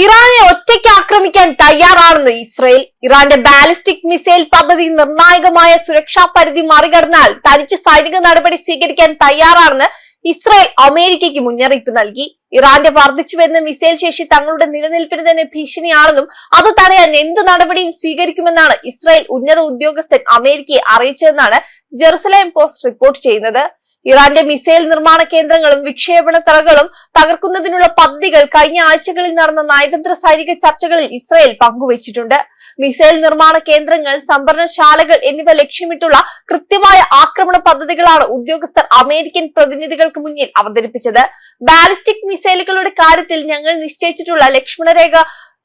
ഇറാനെ ഒറ്റയ്ക്ക് ആക്രമിക്കാൻ തയ്യാറാണെന്ന് ഇസ്രയേൽ. ഇറാന്റെ ബാലിസ്റ്റിക് മിസൈൽ പദ്ധതി നിർണായകമായ സുരക്ഷാ പരിധി മറികടന്നാൽ തനിച്ച് സൈനിക നടപടി സ്വീകരിക്കാൻ തയ്യാറാണെന്ന് ഇസ്രയേൽ അമേരിക്കയ്ക്ക് മുന്നറിയിപ്പ് നൽകി. ഇറാന്റെ വർദ്ധിച്ചു വരുന്ന മിസൈൽ ശേഷി തങ്ങളുടെ നിലനിൽപ്പിന് തന്നെ ഭീഷണിയാണെന്നും അത് തടയാൻ എന്ത് നടപടിയും സ്വീകരിക്കുമെന്നാണ് ഇസ്രായേൽ ഉന്നത ഉദ്യോഗസ്ഥൻ അമേരിക്കയെ അറിയിച്ചതെന്നാണ് ജെറുസലേം പോസ്റ്റ് റിപ്പോർട്ട് ചെയ്യുന്നത്. ഇറാന്റെ മിസൈൽ നിർമ്മാണ കേന്ദ്രങ്ങളും വിക്ഷേപണ തറകളും തകർക്കുന്നതിനുള്ള പദ്ധതികൾ കഴിഞ്ഞ ആഴ്ചകളിൽ നടന്ന നയതന്ത്ര സൈനിക ചർച്ചകളിൽ ഇസ്രയേൽ പങ്കുവച്ചിട്ടുണ്ട്. മിസൈൽ നിർമ്മാണ കേന്ദ്രങ്ങൾ സംഭരണശാലകൾ എന്നിവ ലക്ഷ്യമിട്ടുള്ള കൃത്യമായ ആക്രമണ പദ്ധതികളാണ് ഉദ്യോഗസ്ഥർ അമേരിക്കൻ പ്രതിനിധികൾക്ക് മുന്നിൽ അവതരിപ്പിച്ചത്. ബാലിസ്റ്റിക് മിസൈലുകളുടെ കാര്യത്തിൽ ഞങ്ങൾ നിശ്ചയിച്ചിട്ടുള്ള ലക്ഷ്മണരേഖ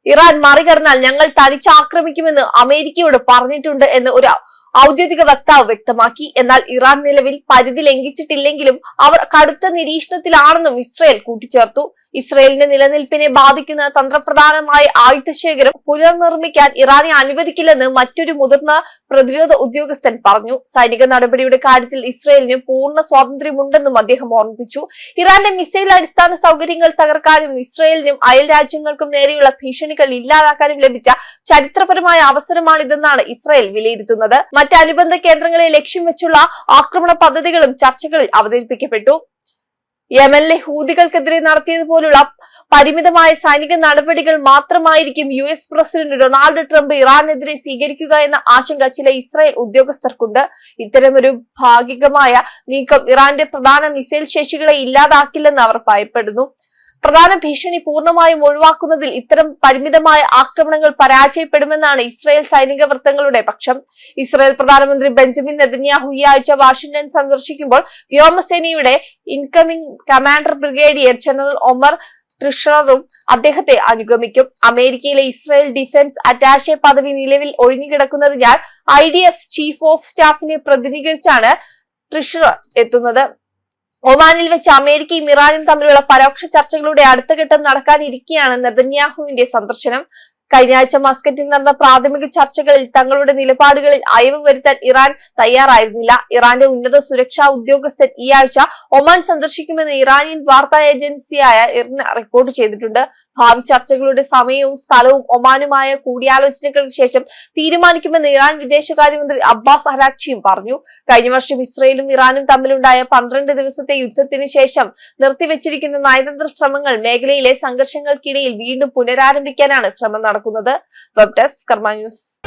ഇറാൻ മറികടന്നാൽ ഞങ്ങൾ തനിച്ച് ആക്രമിക്കുമെന്ന് അമേരിക്കയോട് പറഞ്ഞിട്ടുണ്ട് എന്ന് ഒരു ഔദ്യോഗിക വക്താവ് വ്യക്തമാക്കി. എന്നാൽ ഇറാൻ നിലവിൽ പരിധി ലംഘിച്ചിട്ടില്ലെങ്കിലും അവർ കടുത്ത നിരീക്ഷണത്തിലാണെന്നും ഇസ്രയേൽ കൂട്ടിച്ചേർത്തു. ഇസ്രയേലിന്റെ നിലനിൽപ്പിനെ ബാധിക്കുന്ന തന്ത്രപ്രധാനമായ ആയുധശേഖരം പുനർനിർമ്മിക്കാൻ ഇറാനെ അനുവദിക്കില്ലെന്ന് മറ്റൊരു മുതിർന്ന പ്രതിരോധ ഉദ്യോഗസ്ഥൻ പറഞ്ഞു. സൈനിക നടപടിയുടെ കാര്യത്തിൽ ഇസ്രയേലിന് പൂർണ സ്വാതന്ത്ര്യമുണ്ടെന്നും അദ്ദേഹം ഓർമ്മിപ്പിച്ചു. ഇറാന്റെ മിസൈൽ അടിസ്ഥാന സൗകര്യങ്ങൾ തകർക്കാനും ഇസ്രയേലിനും അയൽ രാജ്യങ്ങൾക്കും നേരെയുള്ള ഭീഷണികൾ ഇല്ലാതാക്കാനും ലഭിച്ച ചരിത്രപരമായ അവസരമാണിതെന്നാണ് ഇസ്രയേൽ വിലയിരുത്തുന്നത്. മറ്റ് അനുബന്ധ കേന്ദ്രങ്ങളെ ലക്ഷ്യം വെച്ചുള്ള ആക്രമണ പദ്ധതികളും ചർച്ചകളിൽ അവതരിപ്പിക്കപ്പെട്ടു. യമനിലെ ഹൂതികൾക്കെതിരെ നടത്തിയതുപോലുള്ള പരിമിതമായ സൈനിക നടപടികൾ മാത്രമായിരിക്കും U S president Donald Trump ഇറാനെതിരെ സ്വീകരിക്കുക എന്ന ആശങ്ക ചില ഇസ്രായേൽ ഉദ്യോഗസ്ഥർക്കുണ്ട്. ഇത്തരമൊരു ഭാഗികമായ നീക്കം ഇറാന്റെ പ്രധാന മിസൈൽ ശേഷികളെ ഇല്ലാതാക്കില്ലെന്ന് അവർ ഭയപ്പെടുന്നു. പ്രധാന ഭീഷണി പൂർണമായും ഒഴിവാക്കുന്നതിൽ ഇത്തരം പരിമിതമായ ആക്രമണങ്ങൾ പരാജയപ്പെടുമെന്നാണ് ഇസ്രായേൽ സൈനിക വൃത്തങ്ങളുടെ പക്ഷം. ഇസ്രായേൽ പ്രധാനമന്ത്രി ബെഞ്ചമിൻ നെതന്യാഹു ഈ ആഴ്ച വാഷിംഗ്ടൺ സന്ദർശിക്കുമ്പോൾ വ്യോമസേനയുടെ incoming commander brigadier general Omer ട്രിഷറും അദ്ദേഹത്തെ അനുഗമിക്കും. അമേരിക്കയിലെ ഇസ്രായേൽ ഡിഫൻസ് അറ്റാഷെ പദവി നിലവിൽ ഒഴിഞ്ഞുകിടക്കുന്നതിനാൽ I D F chief of സ്റ്റാഫിനെ പ്രതിനിധീകരിച്ചാണ് ട്രിഷറർ എത്തുന്നത്. ഒമാനിൽ വെച്ച് അമേരിക്കയും ഇറാനും തമ്മിലുള്ള പരോക്ഷ ചർച്ചകളുടെ അടുത്ത ഘട്ടം നടക്കാനിരിക്കെയാണ് നെതന്യാഹുവിന്റെ സന്ദർശനം. കഴിഞ്ഞ ആഴ്ച മസ്കറ്റിൽ നടന്ന പ്രാഥമിക ചർച്ചകളിൽ തങ്ങളുടെ നിലപാടുകളിൽ അയവ് വരുത്താൻ ഇറാൻ തയ്യാറായിരുന്നില്ല. ഇറാന്റെ ഉന്നത സുരക്ഷാ ഉദ്യോഗസ്ഥൻ ഈ ആഴ്ച ഒമാൻ സന്ദർശിക്കുമെന്ന് ഇറാനിയൻ വാർത്താ ഏജൻസിയായ ഇർന റിപ്പോർട്ട് ചെയ്തിട്ടുണ്ട്. ഭാവി ചർച്ചകളുടെ സമയവും സ്ഥലവും ഒമാനുമായ കൂടിയാലോചനകൾക്ക് ശേഷം തീരുമാനിക്കുമെന്ന് ഇറാൻ വിദേശകാര്യമന്ത്രി അബ്ബാസ് അരാക്ഷിയും പറഞ്ഞു. കഴിഞ്ഞ വർഷം ഇസ്രയേലും ഇറാനും തമ്മിലുണ്ടായ പന്ത്രണ്ട് ദിവസത്തെ യുദ്ധത്തിന് ശേഷം നിർത്തിവെച്ചിരിക്കുന്ന നയതന്ത്ര ശ്രമങ്ങൾ മേഖലയിലെ സംഘർഷങ്ങൾക്കിടയിൽ വീണ്ടും പുനരാരംഭിക്കാനാണ് ശ്രമം നടക്കുന്നത്. വെബ് ഡെസ്ക് കർമ്മ ന്യൂസ്